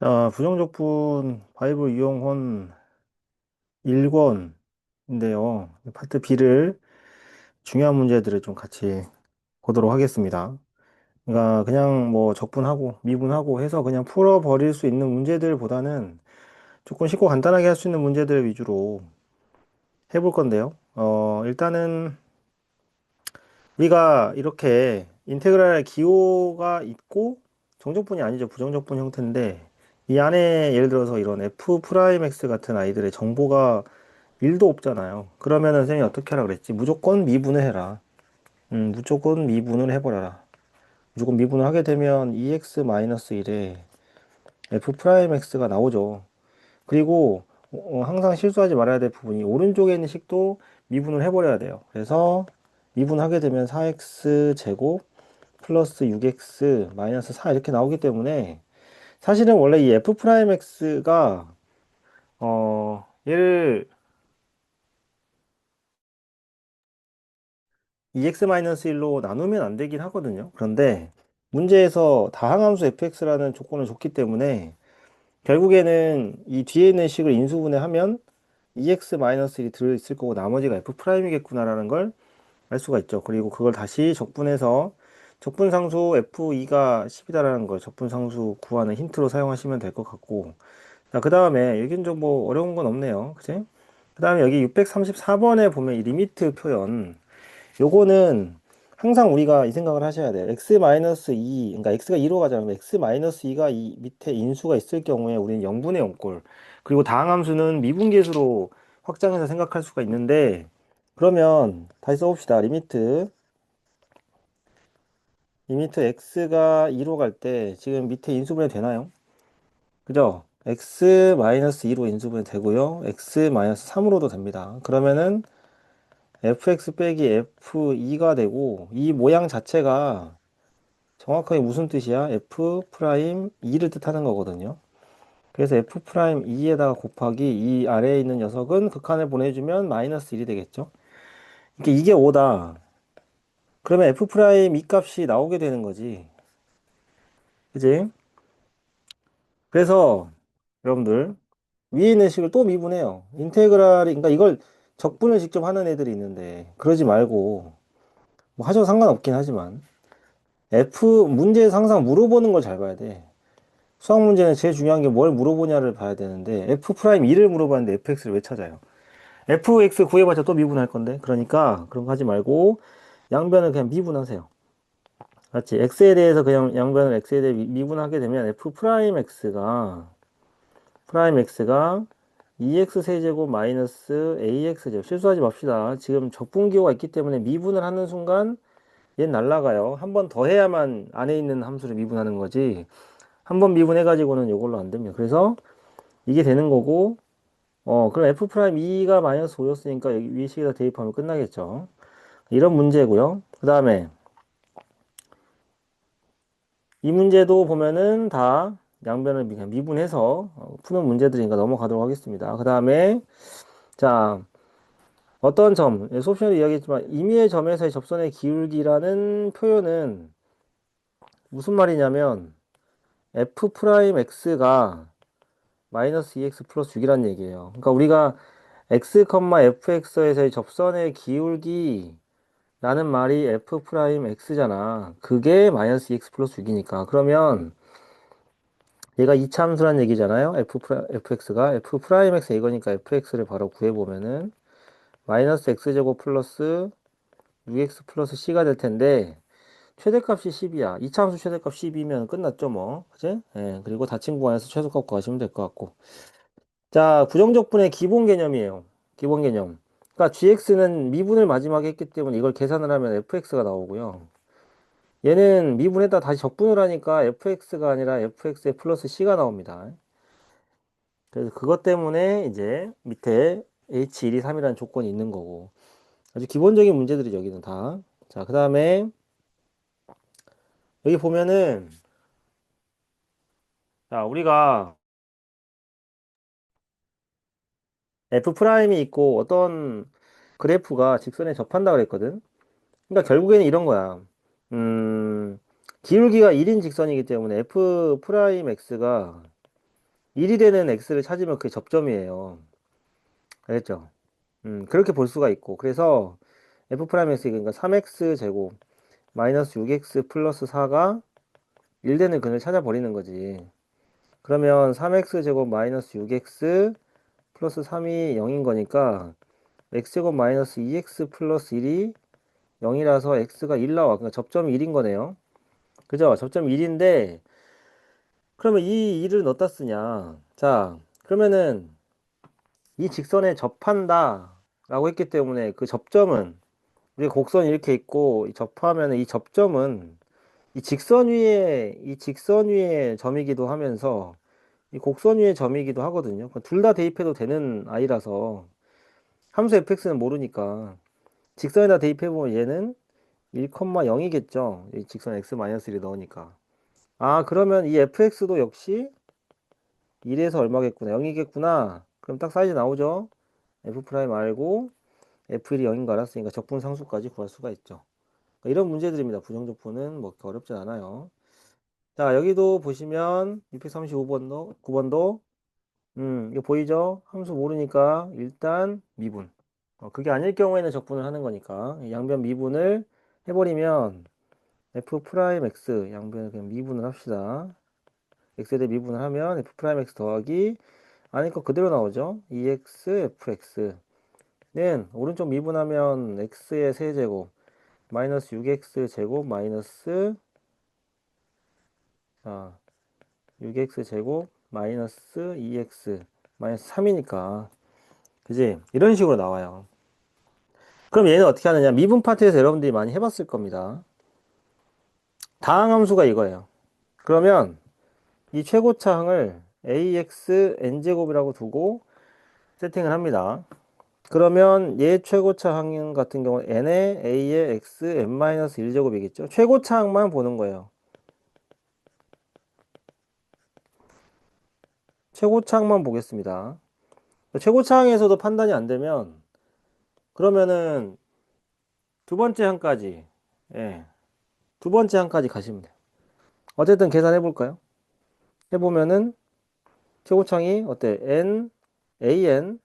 자, 부정적분 바이블 이용혼 1권인데요. 파트 B를 중요한 문제들을 좀 같이 보도록 하겠습니다. 그러니까 그냥 뭐 적분하고 미분하고 해서 그냥 풀어버릴 수 있는 문제들보다는 조금 쉽고 간단하게 할 수 있는 문제들 위주로 해볼 건데요. 어, 일단은 우리가 이렇게 인테그랄 기호가 있고 정적분이 아니죠. 부정적분 형태인데 이 안에 예를 들어서 이런 f 프라임 x 같은 아이들의 정보가 1도 없잖아요. 그러면은 선생님이 어떻게 하라 그랬지? 무조건 미분을 해라. 음, 무조건 미분을 해버려라. 무조건 미분을 하게 되면 2x-1에 f 프라임 x가 나오죠. 그리고 어, 항상 실수하지 말아야 될 부분이 오른쪽에 있는 식도 미분을 해버려야 돼요. 그래서 미분하게 되면 4x 제곱 플러스 6x 마이너스 4 이렇게 나오기 때문에 사실은 원래 이 f 프라임 x가 어 얘를 2x-1로 나누면 안 되긴 하거든요. 그런데 문제에서 다항함수 fx라는 조건을 줬기 때문에 결국에는 이 뒤에 있는 식을 인수분해하면 2x-1이 들어있을 거고 나머지가 f'이겠구나라는 걸 알 수가 있죠. 그리고 그걸 다시 적분해서 적분상수 f2가 10이다라는 걸 적분상수 구하는 힌트로 사용하시면 될 것 같고 자, 그 다음에 여긴 좀 뭐 어려운 건 없네요. 그치? 그 다음에 여기 634번에 보면 이 리미트 표현 요거는 항상 우리가 이 생각을 하셔야 돼요. x-2, 그러니까 x가 2로 가자면 x-2가 이 밑에 인수가 있을 경우에 우리는 0분의 0꼴. 그리고 다항함수는 미분계수로 확장해서 생각할 수가 있는데 그러면 다시 써봅시다. 리미트 리미트 x가 2로 갈 때 지금 밑에 인수분해 되나요? 그죠? x-2로 인수분해 되고요. x-3으로도 됩니다. 그러면은 fx 빼기 f2가 되고 이 모양 자체가 정확하게 무슨 뜻이야? f 프라임 2를 뜻하는 거거든요. 그래서 f 프라임 2에다가 곱하기 이 아래에 있는 녀석은 극한을 보내주면 마이너스 1이 되겠죠. 이게 이게 5다. 그러면 f 프라임 2 값이 나오게 되는 거지. 그지? 그래서 여러분들 위에 있는 식을 또 미분해요. 인테그랄이 그러니까 이걸 적분을 직접 하는 애들이 있는데 그러지 말고 뭐 하셔도 상관없긴 하지만 F 문제에서 항상 물어보는 걸 잘 봐야 돼. 수학 문제는 제일 중요한 게 뭘 물어보냐를 봐야 되는데 F 프라임 2를 물어봤는데 FX를 왜 찾아요? FX 구해봤자 또 미분할 건데 그러니까 그런 거 하지 말고 양변을 그냥 미분하세요. 맞지? X에 대해서 그냥 양변을 X에 대해 미- 미분하게 되면 F 프라임 X가 프라임 X가 2x 세제곱 마이너스 ax 제곱 실수하지 맙시다. 지금 적분기호가 있기 때문에 미분을 하는 순간 얘는 날라가요. 한 번 더 해야만 안에 있는 함수를 미분하는 거지. 한 번 미분해 가지고는 이걸로 안 됩니다. 그래서 이게 되는 거고, 어, 그럼 f 프라임 2가 마이너스 5였으니까 여기 위에 식에다 대입하면 끝나겠죠. 이런 문제고요. 그 다음에 이 문제도 보면은 다 양변을 미분해서 어, 푸는 문제들이니까 넘어가도록 하겠습니다. 그 다음에 자 어떤 점, 예, 수업 시간에 이야기했지만 임의의 점에서의 접선의 기울기라는 표현은 무슨 말이냐면 f 프라임 x가 마이너스 2x 플러스 6이라는 얘기예요. 그러니까 우리가 x, fx에서의 접선의 기울기 라는 말이 f 프라임 x잖아. 그게 마이너스 2x 플러스 6이니까. 그러면 얘가 이차함수란 얘기잖아요. f 프라, fx가 f 프라임 x 이거니까 fx를 바로 구해 보면은 마이너스 x제곱 플러스 6x 플러스 c가 될 텐데 최대값이 10이야. 이차함수 최대값 10이면 끝났죠, 뭐. 그지? 예, 그리고 닫힌 구간에서 최소값 구하시면 될 것 같고. 자, 부정적분의 기본 개념이에요. 기본 개념. 그러니까 gx는 미분을 마지막에 했기 때문에 이걸 계산을 하면 fx가 나오고요. 얘는 미분에다 다시 적분을 하니까 fx가 아니라 fx의 플러스 c가 나옵니다. 그래서 그것 때문에 이제 밑에 h1, 2, 3이라는 조건이 있는 거고. 아주 기본적인 문제들이 여기는 다. 자, 그 다음에 여기 보면은 자, 우리가 f 프라임이 있고 어떤 그래프가 직선에 접한다 그랬거든. 그러니까 결국에는 이런 거야. 음, 기울기가 1인 직선이기 때문에 f 프라임 x가 1이 되는 x를 찾으면 그게 접점이에요. 알겠죠? 음, 그렇게 볼 수가 있고. 그래서 f 프라임 x 그러니까 3x 제곱 마이너스 6x 플러스 4가 1 되는 근을 찾아버리는 거지. 그러면 3x 제곱 마이너스 6x 플러스 3이 0인 거니까 x제곱 마이너스 2x 플러스 1이 0이라서 x가 1 나와. 그러니까 접점이 1인 거네요. 그죠? 접점이 1인데 그러면 이 1을 어디다 쓰냐? 자, 그러면은 이 직선에 접한다 라고 했기 때문에 그 접점은 우리 곡선이 이렇게 있고 접하면 이 접점은 이 직선 위에 이 직선 위에 점이기도 하면서 이 곡선 위에 점이기도 하거든요. 둘 다 대입해도 되는 아이라서 함수 fx는 모르니까 직선에다 대입해보면 얘는 1,0이겠죠. 이 직선 x-1을 넣으니까. 아, 그러면 이 fx도 역시 1에서 얼마겠구나. 0이겠구나. 그럼 딱 사이즈 나오죠. f 알고 f1이 0인 거 알았으니까 적분 상수까지 구할 수가 있죠. 그러니까 이런 문제들입니다. 부정적분은 뭐 어렵지 않아요. 자, 여기도 보시면 635번도 9번도 음, 이거 보이죠? 함수 모르니까 일단 미분. 어, 그게 아닐 경우에는 적분을 하는 거니까 양변 미분을 해버리면 f 프라임 x 양변을 그냥 미분을 합시다. x에 대해 미분을 하면 f 프라임 x 더하기 아닐 거 그대로 나오죠. 2x fx는 오른쪽 미분하면 x의 세제곱 마이너스 6x 제곱 마이너스 자 6x 제곱 마이너스 2x 마이너스 3이니까 그지? 이런 식으로 나와요. 그럼 얘는 어떻게 하느냐? 미분 파트에서 여러분들이 많이 해봤을 겁니다. 다항함수가 이거예요. 그러면 이 최고차항을 ax n제곱이라고 두고 세팅을 합니다. 그러면 얘 최고차항 같은 경우 n의 a의 x n-1제곱이겠죠. 최고차항만 보는 거예요. 최고차항만 보겠습니다. 최고차항에서도 판단이 안 되면 그러면은 두 번째 항까지 예. 두 번째 항까지 가시면 돼요. 어쨌든 계산해 볼까요? 해 보면은 최고차항이 어때? n, an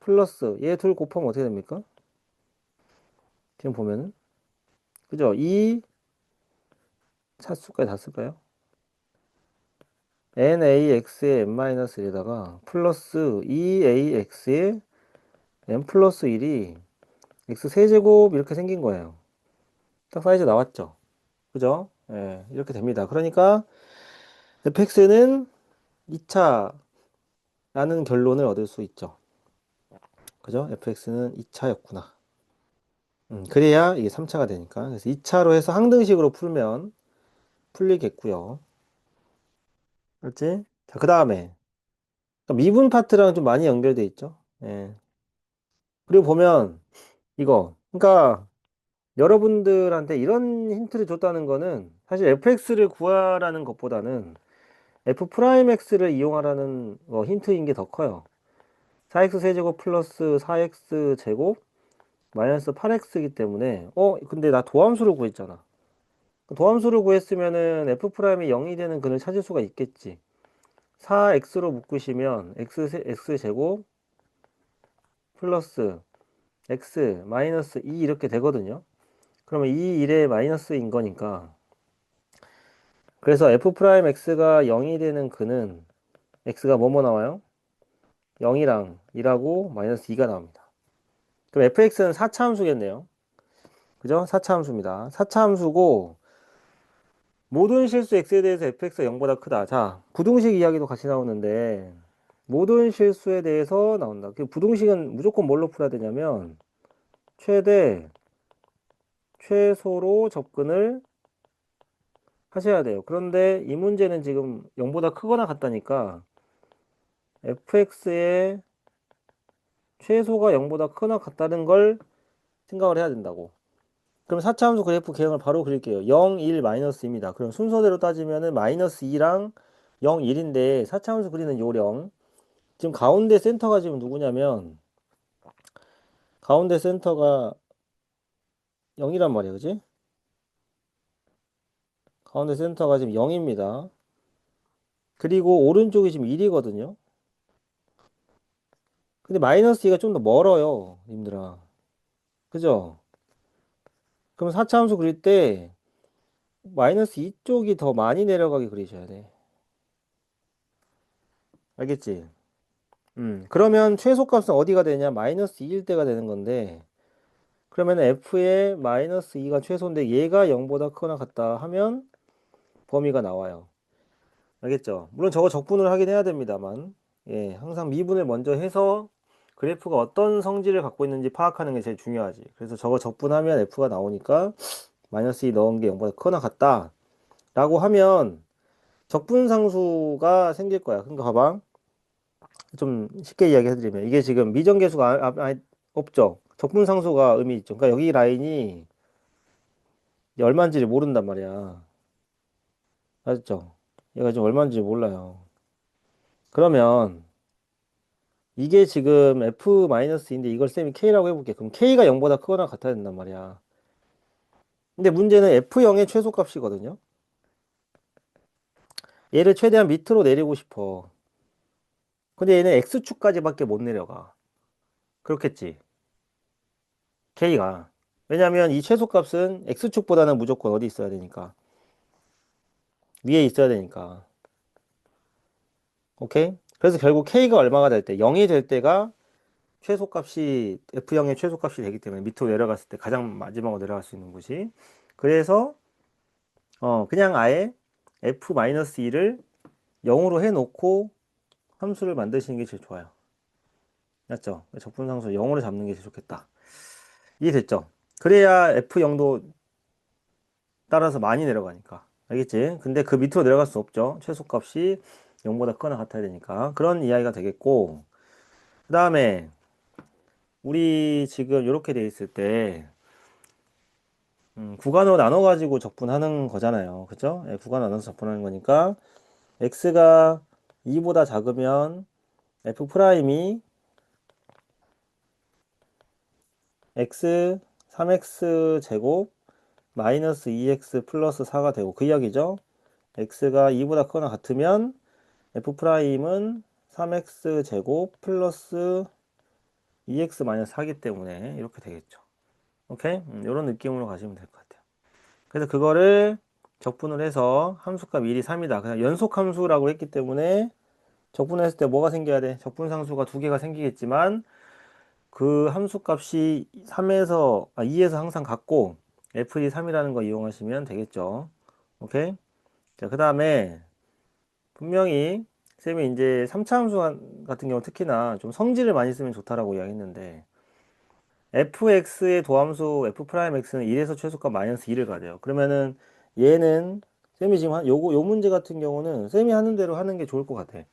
플러스 얘 둘 곱하면 어떻게 됩니까? 지금 보면은 그죠? 2 차수까지 다 쓸까요? Nax의 n-1에다가 플러스 2ax의 n 플러스 1이 x 세제곱 이렇게 생긴 거예요. 딱 사이즈 나왔죠? 그죠? 예, 이렇게 됩니다. 그러니까 fx는 2차라는 결론을 얻을 수 있죠. 그죠? fx는 2차였구나. 음, 그래야 이게 3차가 되니까. 그래서 2차로 해서 항등식으로 풀면 풀리겠고요. 그렇지? 자, 그 다음에 미분 파트랑 좀 많이 연결돼 있죠. 예. 그리고 보면 이거 그러니까 여러분들한테 이런 힌트를 줬다는 거는 사실 fx를 구하라는 것보다는 f 프라임 x를 이용하라는 어, 힌트인 게 더 커요. 4x 세제곱 플러스 4x 제곱 마이너스 8x이기 때문에 어 근데 나 도함수를 구했잖아. 도함수를 구했으면은 f 프라임이 0이 되는 근을 찾을 수가 있겠지. 4x로 묶으시면 x, x 제곱 플러스 x 마이너스 2 이렇게 되거든요. 그러면 이 1의 마이너스인 거니까 그래서 f 프라임 x가 0이 되는 근은 x가 뭐뭐 나와요? 0이랑 2라고 마이너스 2가 나옵니다. 그럼 fx는 4차 함수겠네요. 그죠? 4차 함수입니다. 4차 함수고 모든 실수 x에 대해서 fx가 0보다 크다. 자, 부등식 이야기도 같이 나오는데 모든 실수에 대해서 나온다. 그 부등식은 무조건 뭘로 풀어야 되냐면 최대 최소로 접근을 하셔야 돼요. 그런데 이 문제는 지금 0보다 크거나 같다니까 fx의 최소가 0보다 크거나 같다는 걸 생각을 해야 된다고. 그럼 4차 함수 그래프 개형을 바로 그릴게요. 0, 1, 마이너스입니다. 그럼 순서대로 따지면은 마이너스 2랑 0, 1인데 4차 함수 그리는 요령. 지금 가운데 센터가 지금 누구냐면 가운데 센터가 0이란 말이에요. 그지? 가운데 센터가 지금 0입니다. 그리고 오른쪽이 지금 1이거든요. 근데 마이너스 2가 좀 더 멀어요, 님들아. 그죠? 그럼 4차 함수 그릴 때 마이너스 2쪽이 더 많이 내려가게 그리셔야 돼. 알겠지? 음, 그러면 최소값은 어디가 되냐? 마이너스 2일 때가 되는 건데, 그러면 f의 마이너스 2가 최소인데 얘가 0보다 크거나 같다 하면 범위가 나와요. 알겠죠? 물론 저거 적분을 하긴 해야 됩니다만, 예, 항상 미분을 먼저 해서 그래프가 어떤 성질을 갖고 있는지 파악하는 게 제일 중요하지. 그래서 저거 적분하면 f가 나오니까 마이너스 2 넣은 게 0보다 크거나 같다. 라고 하면 적분상수가 생길 거야. 그러니까 봐봐. 좀 쉽게 이야기해드리면 이게 지금 미정계수가 아, 아, 아, 없죠. 적분상수가 의미 있죠. 그러니까 여기 라인이 얼마인지를 모른단 말이야. 알았죠? 얘가 지금 얼마인지 몰라요. 그러면 이게 지금 f-인데 이걸 쌤이 k라고 해볼게. 그럼 k가 0보다 크거나 같아야 된단 말이야. 근데 문제는 f0의 최소값이거든요. 얘를 최대한 밑으로 내리고 싶어. 근데 얘는 x축까지밖에 못 내려가. 그렇겠지. k가. 왜냐면 이 최소값은 x축보다는 무조건 어디 있어야 되니까. 위에 있어야 되니까. 오케이? 그래서 결국 k가 얼마가 될 때, 0이 될 때가 최소값이 f0의 최소값이 되기 때문에 밑으로 내려갔을 때 가장 마지막으로 내려갈 수 있는 곳이. 그래서 어 그냥 아예 f-2를 0으로 해놓고 함수를 만드시는 게 제일 좋아요. 맞죠? 적분상수 0으로 잡는 게 제일 좋겠다. 이해됐죠? 그래야 F0도 따라서 많이 내려가니까. 알겠지? 근데 그 밑으로 내려갈 수 없죠. 최소값이 0보다 크거나 같아야 되니까. 그런 이야기가 되겠고. 그 다음에, 우리 지금 이렇게 돼 있을 때, 음, 구간으로 나눠 가지고 적분하는 거잖아요. 그죠? 예, 구간 나눠서 적분하는 거니까, x가 2보다 작으면 f 프라임이 x 3x 제곱 마이너스 2x 플러스 4가 되고 그 이야기죠. x가 2보다 크거나 같으면 f 프라임은 3x 제곱 플러스 2x 마이너스 4기 때문에 이렇게 되겠죠. 오케이? 음, 이런 느낌으로 가시면 될 것 같아요. 그래서 그거를 적분을 해서 함수값 1이 3이다. 그냥 연속 함수라고 했기 때문에 적분했을 때 뭐가 생겨야 돼? 적분 상수가 두 개가 생기겠지만 그 함수값이 3에서 아, 2에서 항상 같고 fd 3이라는 거 이용하시면 되겠죠. 오케이? 자, 그 다음에 분명히 쌤이 이제 3차 함수 같은 경우 특히나 좀 성질을 많이 쓰면 좋다라고 이야기했는데 fx의 도함수 f'x는 1에서 최소값 마이너스 2를 가져요. 그러면은 얘는 쌤이 지금 한 요거 요 문제 같은 경우는 쌤이 하는 대로 하는 게 좋을 것 같아.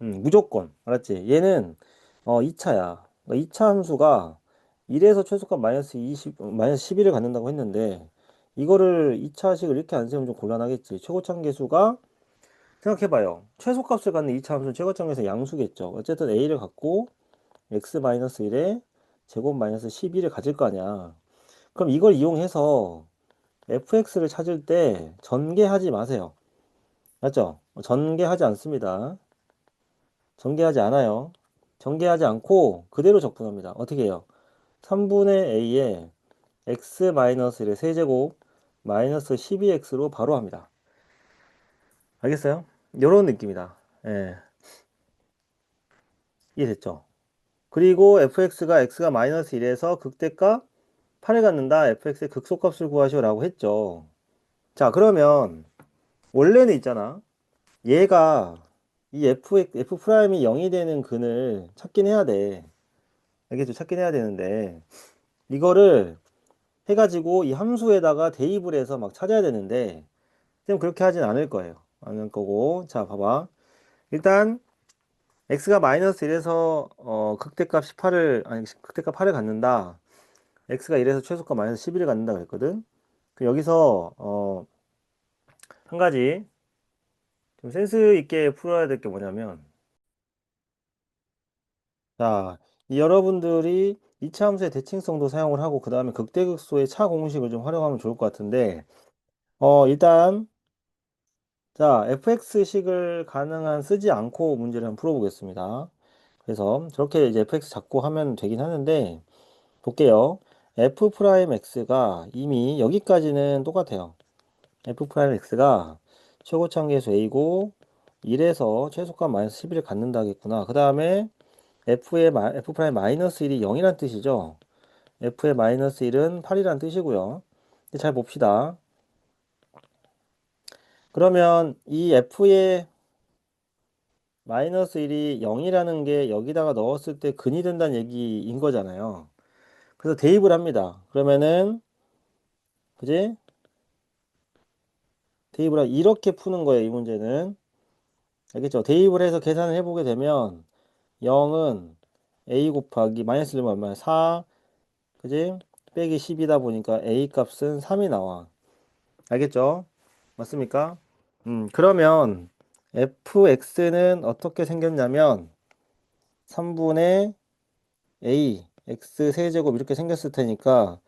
음, 무조건 알았지? 얘는 어 2차야. 2차 그러니까 함수가 1에서 최소값 마이너스 20, 마이너스 11을 갖는다고 했는데 이거를 2차식을 이렇게 안 쓰면 좀 곤란하겠지. 최고참 계수가 생각해봐요. 최소값을 갖는 2차 함수는 계수 양수겠죠. 어쨌든 a를 갖고 x 마이너스 1에 제곱 마이너스 12를 가질 거 아니야. 그럼 이걸 이용해서 fx를 찾을 때 전개하지 마세요. 맞죠? 전개하지 않습니다. 전개하지 않아요. 전개하지 않고 그대로 적분합니다. 어떻게 해요? 3분의 a에 x-1의 세제곱 마이너스 12x로 바로 합니다. 알겠어요? 이런 느낌이다. 예. 이해됐죠? 그리고 fx가 x가 마이너스 1에서 극대값 8에 갖는다. fx의 극소값을 구하시오라고 했죠. 자, 그러면 원래는 있잖아. 얘가 이 f, f 프라임이 0이 되는 근을 찾긴 해야 돼. 알겠죠? 찾긴 해야 되는데 이거를 해가지고 이 함수에다가 대입을 해서 막 찾아야 되는데 쌤 그렇게 하진 않을 거예요. 않을 거고 자 봐봐. 일단 x가 마이너스 1에서 어, 극대값 18을 아니 극대값 8을 갖는다. x가 1에서 최소값 마이너스 11을 갖는다 그랬거든. 그 여기서 어, 한 가지 좀 센스 있게 풀어야 될 게 뭐냐면 자, 이 여러분들이 이차 함수의 대칭성도 사용을 하고 그 다음에 극대극소의 차 공식을 좀 활용하면 좋을 것 같은데 어 일단 자, fx식을 가능한 쓰지 않고 문제를 한번 풀어보겠습니다. 그래서 저렇게 이제 fx 잡고 하면 되긴 하는데 볼게요. f 프라임 x가 이미 여기까지는 똑같아요. f 프라임 x가 최고차 계수 a고 1에서 최소값 마이너스 11을 갖는다 하겠구나. 그 다음에 f의 마, f 프라임 마이너스 1이 0이란 뜻이죠. f의 마이너스 1은 8이란 뜻이고요. 잘 봅시다. 그러면 이 f의 마이너스 1이 0이라는 게 여기다가 넣었을 때 근이 된다는 얘기인 거잖아요. 그래서 대입을 합니다. 그러면은 그지? 대입을 하 이렇게 푸는 거예요. 이 문제는 알겠죠? 대입을 해서 계산을 해보게 되면 0은 a 곱하기 마이너스 1은 얼마야? 4 그지? 빼기 10이다 보니까 a 값은 3이 나와. 알겠죠? 맞습니까? 음, 그러면 fx는 어떻게 생겼냐면 3분의 a x 세제곱 이렇게 생겼을 테니까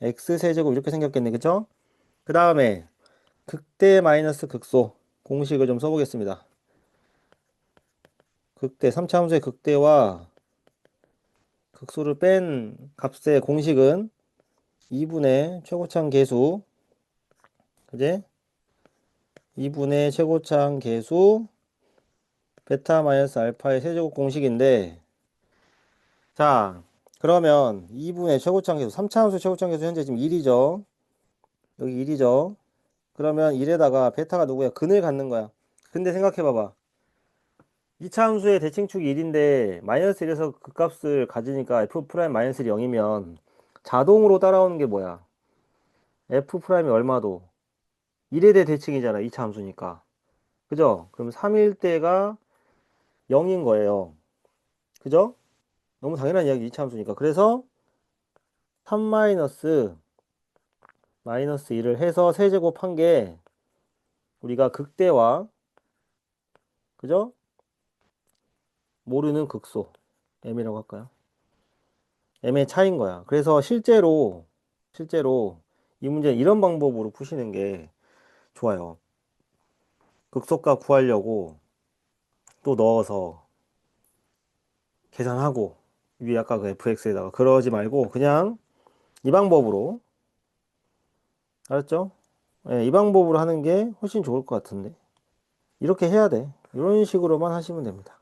x 세제곱 이렇게 생겼겠네 그죠? 그 다음에 극대 마이너스 극소 공식을 좀 써보겠습니다. 극대 3차 함수의 극대와 극소를 뺀 값의 공식은 2분의 최고차항 계수 그제? 2분의 최고차항 계수 베타 마이너스 알파의 세제곱 공식인데 자 그러면 2분의 최고차항 계수 3차 함수 최고차항 계수 현재 지금 1이죠. 여기 1이죠. 그러면 1에다가 베타가 누구야? 근을 갖는 거야. 근데 생각해 봐봐. 2차 함수의 대칭축이 1인데 마이너스 1에서 그 값을 가지니까 f 프라임 마이너스 1이 0이면 자동으로 따라오는 게 뭐야? F 프라임이 얼마도 1에 대해 대칭이잖아 2차 함수니까 그죠? 그럼 3일 때가 0인 거예요 그죠? 너무 당연한 이야기 2차 함수니까 그래서 3 마이너스 마이너스 1을 해서 세제곱한 게 우리가 극대와 그죠? 모르는 극소 m이라고 할까요? m의 차인 거야. 그래서 실제로 실제로 이 문제는 이런 방법으로 푸시는 게 좋아요. 극소값 구하려고 또 넣어서 계산하고 위에 아까 그 fx에다가 그러지 말고 그냥 이 방법으로 알았죠? 네, 이 방법으로 하는 게 훨씬 좋을 것 같은데. 이렇게 해야 돼. 이런 식으로만 하시면 됩니다.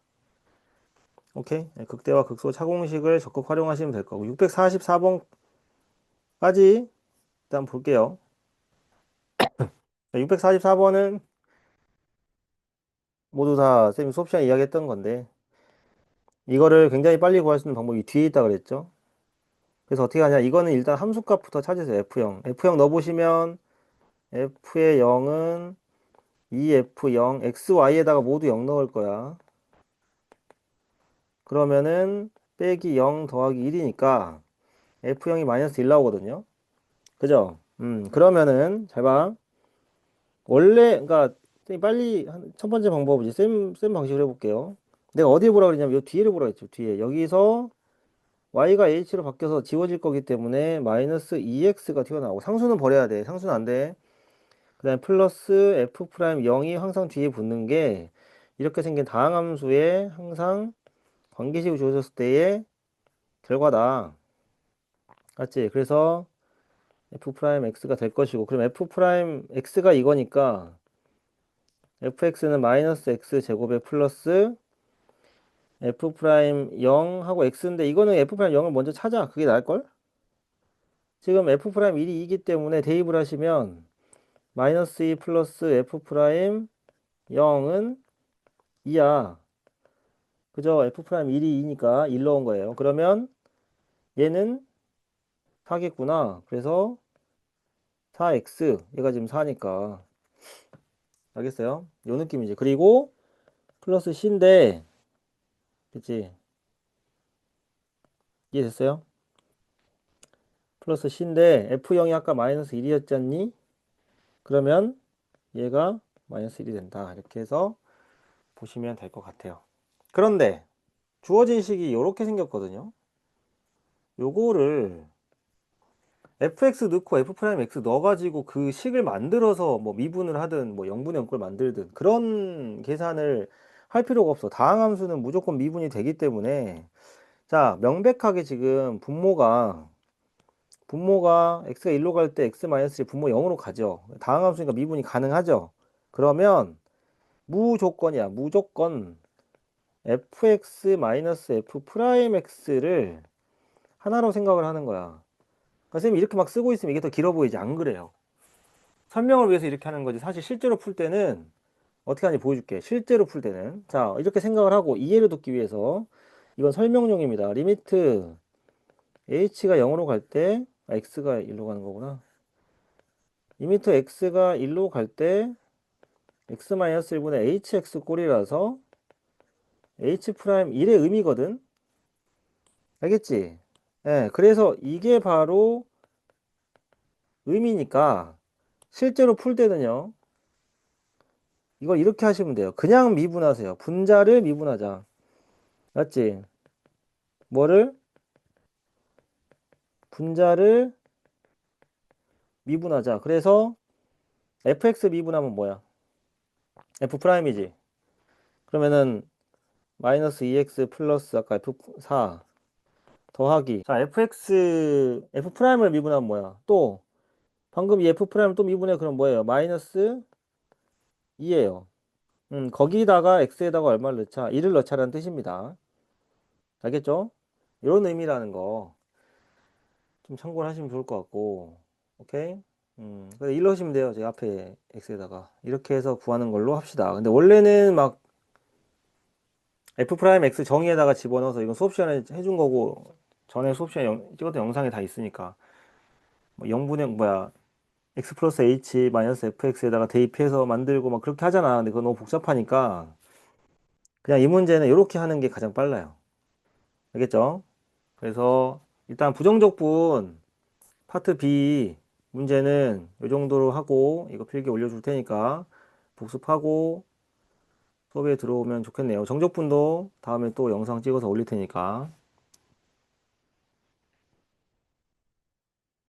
오케이? 네, 극대와 극소 차공식을 적극 활용하시면 될 거고. 644번까지 일단 볼게요 644번은 모두 다 쌤이 수업 시간에 이야기했던 건데 이거를 굉장히 빨리 구할 수 있는 방법이 뒤에 있다 그랬죠? 그래서 어떻게 하냐? 이거는 일단 함수값부터 찾으세요 F0 F0 넣어보시면 F의 0은 2F0 XY에다가 모두 0 넣을 거야. 그러면은 빼기 0 더하기 1이니까 F0이 마이너스 1 나오거든요. 그죠? 음 그러면은 잘 봐 원래 그러니까 빨리 첫 번째 방법은 이제 쌤, 쌤 방식으로 해볼게요. 내가 어디에 보라 그랬냐면 요 뒤에를 보라 했죠 뒤에. 여기서 y가 h로 바뀌어서 지워질 거기 때문에 마이너스 2x가 튀어나오고 상수는 버려야 돼. 상수는 안 돼. 그 다음에 플러스 f 프라임 0이 항상 뒤에 붙는 게 이렇게 생긴 다항함수에 항상 관계식이 주어졌을 때의 결과다. 맞지? 그래서 f 프라임 x가 될 것이고 그럼 f 프라임 x가 이거니까 fx는 마이너스 x 제곱에 플러스 f 프라임 0 하고 x인데 이거는 f 프라임 0을 먼저 찾아 그게 나을걸? 지금 f 프라임 1이 2기 때문에 대입을 하시면 마이너스 2 플러스 f 프라임 0은 2야 그죠? f 프라임 1이 2니까 1 넣은 거예요 그러면 얘는 4겠구나 그래서 4x 얘가 지금 4니까 알겠어요? 요 느낌이지 그리고 플러스 c인데 그치? 이해됐어요? 플러스 c인데 f0이 아까 마이너스 1이었지 않니? 그러면 얘가 마이너스 1이 된다. 이렇게 해서 보시면 될 것 같아요. 그런데 주어진 식이 이렇게 생겼거든요. 요거를 fx 넣고 f 프라임 x 넣어가지고 그 식을 만들어서 뭐 미분을 하든 뭐 0분의 0꼴 만들든 그런 계산을 할 필요가 없어. 다항함수는 무조건 미분이 되기 때문에 자 명백하게 지금 분모가 분모가 x가 1로 갈 때 x 마이너스 1 분모 0으로 가죠. 다항함수니까 미분이 가능하죠. 그러면 무조건이야. 무조건 fx 마이너스 f 프라임 x를 하나로 생각을 하는 거야. 선생님이 이렇게 막 쓰고 있으면 이게 더 길어 보이지 안 그래요. 설명을 위해서 이렇게 하는 거지. 사실 실제로 풀 때는 어떻게 하는지 보여줄게. 실제로 풀 때는 자 이렇게 생각을 하고 이해를 돕기 위해서 이건 설명용입니다. 리미트 h가 0으로 갈 때 아, x가 1로 가는 거구나. 리미트 x가 1로 갈 때 x-1분의 hx 꼴이라서 h 프라임 1의 의미거든. 알겠지? 예, 그래서 이게 바로 의미니까 실제로 풀 때는요. 이걸 이렇게 하시면 돼요. 그냥 미분하세요. 분자를 미분하자. 맞지? 뭐를? 분자를 미분하자. 그래서 fx 미분하면 뭐야? f 프라임이지. 그러면은 마이너스 2x 플러스 아까 f4 더하기 자 fx f 프라임을 미분하면 뭐야? 또 방금 이 f 프라임 또 미분해 그럼 뭐예요? 마이너스 2예요. 음 거기다가 x에다가 얼마를 넣자? 1을 넣자라는 뜻입니다. 알겠죠? 이런 의미라는 거 좀 참고를 하시면 좋을 것 같고 오케이? 음, 그래서 1 넣으시면 돼요. 제 앞에 x에다가 이렇게 해서 구하는 걸로 합시다. 근데 원래는 막 f 프라임 x 정의에다가 집어넣어서 이건 수업 시간에 해준 거고 전에 수업 시간에 영- 찍었던 영상에 다 있으니까 뭐 0분의 뭐야 x 플러스 h 마이너스 fx에다가 대입해서 만들고 막 그렇게 하잖아. 근데 그거 너무 복잡하니까 그냥 이 문제는 이렇게 하는 게 가장 빨라요. 알겠죠? 그래서 일단 부정적분 파트 B 문제는 이 정도로 하고 이거 필기 올려줄 테니까 복습하고 수업에 들어오면 좋겠네요. 정적분도 다음에 또 영상 찍어서 올릴 테니까